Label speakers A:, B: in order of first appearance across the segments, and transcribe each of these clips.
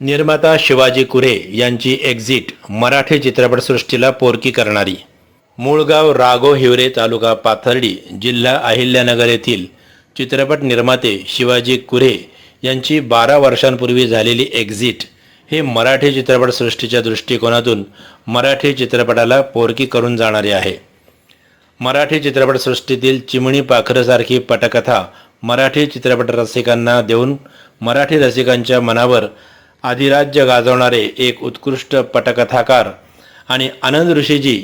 A: निर्माता शिवाजी कुरे यांची एक्झिट मराठी चित्रपटसृष्टीला पोरकी करणारी. मूळगाव राघो हिवरे तालुका पाथर्डी जिल्हा अहिल्यानगर येथील चित्रपट निर्माते शिवाजी कुरे यांची बारा वर्षांपूर्वी झालेली एक्झिट हे मराठी चित्रपटसृष्टीच्या दृष्टिकोनातून मराठी चित्रपटाला पोरकी करून जाणारे आहे. मराठी चित्रपटसृष्टीतील चिमणी पाखरसारखी पटकथा मराठी चित्रपट रसिकांना देऊन मराठी रसिकांच्या मनावर अधिराज्य गाजवणारे एक उत्कृष्ट पटकथाकार आणि आनंद ऋषीजी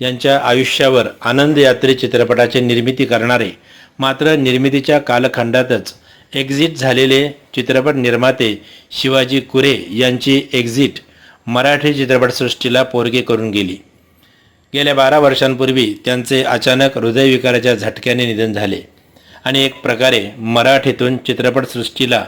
A: यांच्या आयुष्यावर आनंद यात्रे चित्रपटाची निर्मिती करणारे मात्र निर्मितीच्या कालखंडातच एक्झिट झालेले चित्रपट निर्माते शिवाजी कुरे यांची एक्झिट मराठी चित्रपटसृष्टीला पोरगे करून गेली. गेल्या बारा वर्षांपूर्वी त्यांचे अचानक हृदयविकाराच्या झटक्याने निधन झाले आणि एक प्रकारे मराठीतून चित्रपटसृष्टीला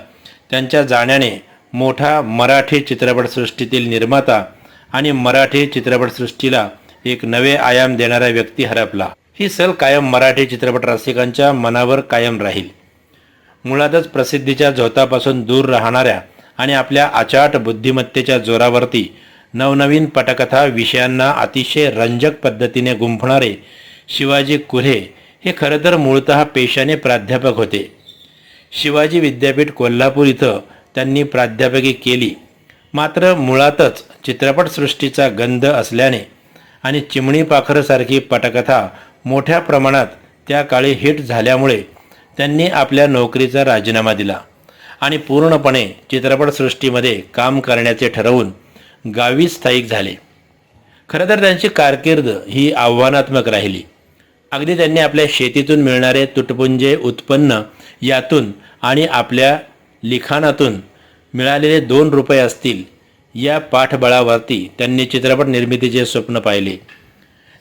A: त्यांच्या जाण्याने मोठा मराठी चित्रपटसृष्टीतील निर्माता आणि मराठी चित्रपटसृष्टीला एक नवे आयाम देणारा व्यक्ती हरपला. ही सल कायम मराठी चित्रपट रसिकांच्या मनावर कायम राहील. मुळातच प्रसिद्धीच्या झोतापासून दूर राहणाऱ्या आणि आपल्या अचाट बुद्धिमत्तेच्या जोरावरती नवनवीन पटकथा विषयांना अतिशय रंजक पद्धतीने गुंफणारे शिवाजी कुऱ्हे हे खरं तर मूळतः पेशाने प्राध्यापक होते. शिवाजी विद्यापीठ कोल्हापूर इथं त्यांनी प्राध्यापकी केली. मात्र मुळातच चित्रपटसृष्टीचा गंध असल्याने आणि चिमणी पाखरसारखी पटकथा मोठ्या प्रमाणात त्या काळी हिट झाल्यामुळे त्यांनी आपल्या नोकरीचा राजीनामा दिला आणि पूर्णपणे चित्रपटसृष्टीमध्ये काम करण्याचे ठरवून गावी स्थायिक झाले. खरं तर त्यांची कारकीर्द ही आव्हानात्मक राहिली. अगदी त्यांनी आपल्या शेतीतून मिळणारे तुटपुंजे उत्पन्न यातून आणि आपल्या लिखाणातून मिळालेले दोन रुपये असतील या पाठबळावरती त्यांनी चित्रपट निर्मितीचे स्वप्न पाहिले.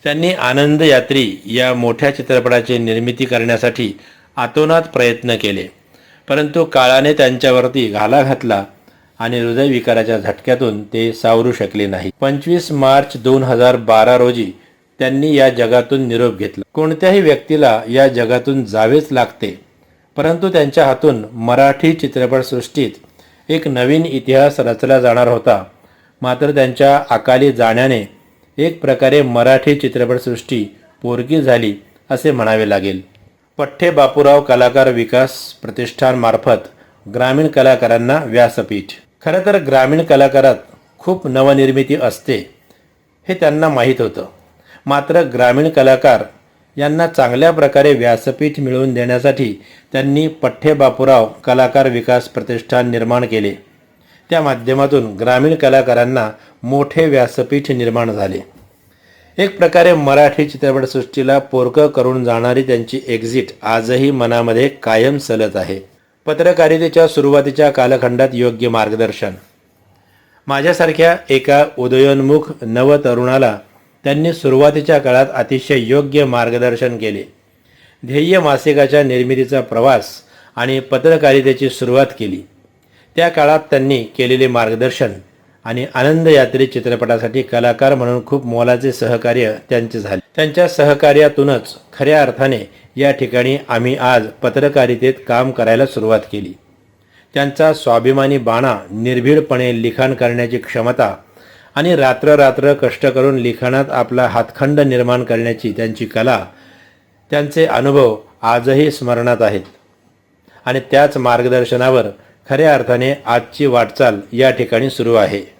A: त्यांनी आनंद यात्री या मोठ्या चित्रपटाची निर्मिती करण्यासाठी आतोनात प्रयत्न केले. परंतु काळाने त्यांच्यावरती घाला घातला आणि हृदयविकाराच्या झटक्यातून ते सावरू शकले नाही पंचवीस मार्च दोन हजार बारा रोजी त्यांनी या जगातून निरोप घेतला. कोणत्याही व्यक्तीला या जगातून जावेच लागते. परंतु त्यांच्या हातून मराठी चित्रपटसृष्टीत एक नवीन इतिहास रचला जाणार होता. मात्र त्यांच्या अकाली जाण्याने एक प्रकारे मराठी चित्रपटसृष्टी पोरगी झाली असे म्हणावे लागेल. पठ्ठे बापूराव कलाकार विकास प्रतिष्ठानमार्फत ग्रामीण कलाकारांना व्यासपीठ. खरं तर ग्रामीण कलाकारात खूप नवनिर्मिती असते हे त्यांना माहीत होतं. मात्र ग्रामीण कलाकार यांना चांगल्या प्रकारे व्यासपीठ मिळवून देण्यासाठी त्यांनी पठ्ठे बापूराव कलाकार विकास प्रतिष्ठान निर्माण केले. त्या माध्यमातून ग्रामीण कलाकारांना मोठे व्यासपीठ निर्माण झाले. एक प्रकारे मराठी चित्रपटसृष्टीला पोरकं करून जाणारी त्यांची एक्झिट आजही मनामध्ये कायम सलत आहे. पत्रकारितेच्या सुरुवातीच्या कालखंडात योग्य मार्गदर्शन. माझ्यासारख्या एका उदयोन्मुख नवतरुणाला त्यांनी सुरुवातीच्या काळात अतिशय योग्य मार्गदर्शन केले. ध्येय मासिकाच्या निर्मितीचा प्रवास आणि पत्रकारितेची सुरुवात केली. त्या काळात त्यांनी केलेले मार्गदर्शन आणि आनंद यात्री चित्रपटासाठी कलाकार म्हणून खूप मोलाचे सहकार्य त्यांचे झाले. त्यांच्या सहकार्यातूनच खऱ्या अर्थाने या ठिकाणी आम्ही आज पत्रकारितेत काम करायला सुरुवात केली. त्यांचा स्वाभिमानी बाणा निर्भीडपणे लिखाण करण्याची क्षमता आणि रात्र रात्र कष्ट करून लिखाणात आपला हातखंड निर्माण करण्याची त्यांची कला त्यांचे अनुभव आजही स्मरणात आहेत. आणि त्याच मार्गदर्शनावर खऱ्या अर्थाने आजची वाटचाल या ठिकाणी सुरू आहे.